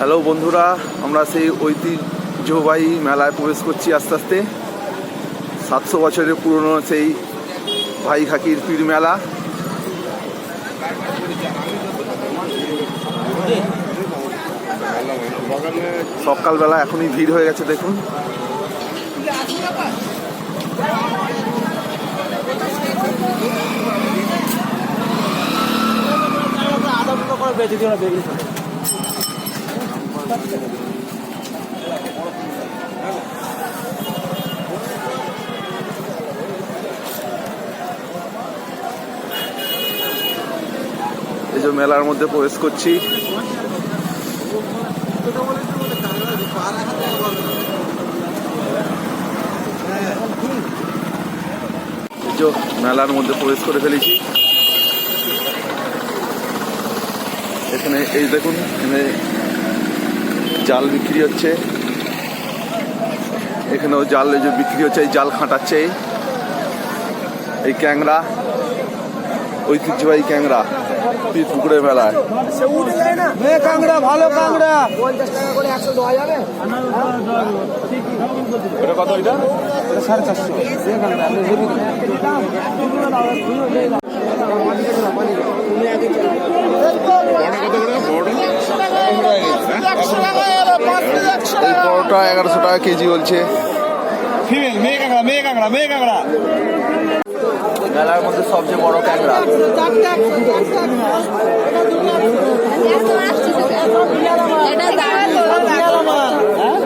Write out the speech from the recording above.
Hello বন্ধুরা, আমরা সেই ঐতিহ্যবাহী মেলায় প্রবেশ করছি আস্তে আস্তে। সাতশো বছরের পুরনো সেই ভাই খাকির পীর মেলা। সকালবেলা এখনই ভিড় হয়ে গেছে, দেখুন। এই যে মেলার মধ্যে প্রবেশ করছি। মেলার মধ্যে প্রবেশ করে ফেলেছি। এখানে এই দেখুন, এখানে জাল বিক্রি হচ্ছে। এখানেও জাল যে বিক্রি হচ্ছে, এই জাল খাটাচ্ছে। এই। ক্যাংরা, ঐতিহ্যবাহী ক্যাংরা পীর পুকুরের মেলায়। কাংড়া ভালো এই পরোটা এগারোশো টাকা কেজি বলছে। মেলার মধ্যে সবচেয়ে বড় ক্যাংরা